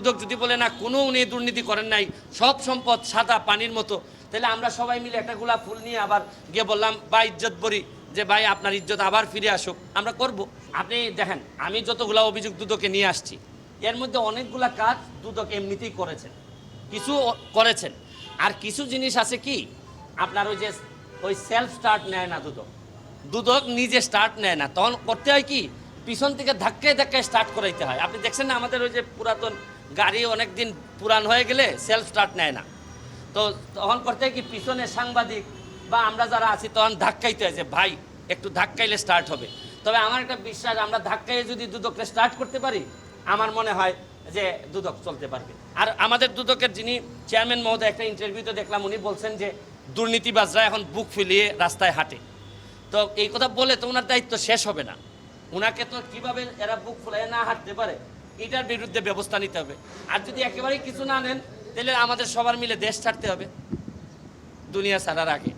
দুদক যদি বলে, না, কোনো উনি দুর্নীতি করেন নাই, সব সম্পদ সাদা পানির মতো, তাহলে আমরা সবাই মিলে একটা গোলাপ ফুল নিয়ে আবার গিয়ে বললাম বা ইজ্জত বরি যে, ভাই, আপনার ইজ্জত আবার ফিরে আসুক, আমরা করব। আপনি দেখেন, আমি যতগুলা অভিযোগ দুদকে নিয়ে আসছি, এর মধ্যে অনেকগুলা কাজ দুদক এমনিতেই করেছেন, কিছু করেছেন। আর কিছু জিনিস আছে কি, আপনার ওই যে, ওই সেলফ স্টার্ট নেয় না দুদক দুদক নিজে স্টার্ট নেয় না। তখন করতে হয় কি পিছন থেকে ধাক্কায় ধাক্কায় স্টার্ট করাইতে হয়। আপনি দেখছেন না আমাদের ওই যে পুরাতন গাড়ি অনেক দিন পুরান হয়ে গেলে সেলফ স্টার্ট নেয় না। তো তখন করতে কি, পিছনে সাংবাদিক বা আমরা যারা আছি তখন ধাক্কাইতে হয় যে, ভাই, একটু ধাক্কাইলে স্টার্ট হবে। তবে আমার একটা বিশ্বাস, আমরা ধাক্কাইয়ে যদি দুদককে স্টার্ট করতে পারি, আমার মনে হয় যে দুদক চলতে পারবে। আর আমাদের দুদকের যিনি চেয়ারম্যান মহোদয়, একটা ইন্টারভিউতে দেখলাম, উনি বলছেন যে, দুর্নীতিবাজরা এখন বুক ফুলিয়ে রাস্তায় হাঁটে। তো এই কথা বলে তো ওনার দায়িত্ব শেষ হবে না। ওনাকে তো কীভাবে এরা বুক ফুলাই না হাঁটতে পারে, এটার বিরুদ্ধে ব্যবস্থা নিতে হবে। আর যদি একেবারেই কিছু না নেন, তাহলে আমাদের সবার মিলে দেশ ছাড়তে হবে। দুনিয়া ছাড়ার আগে।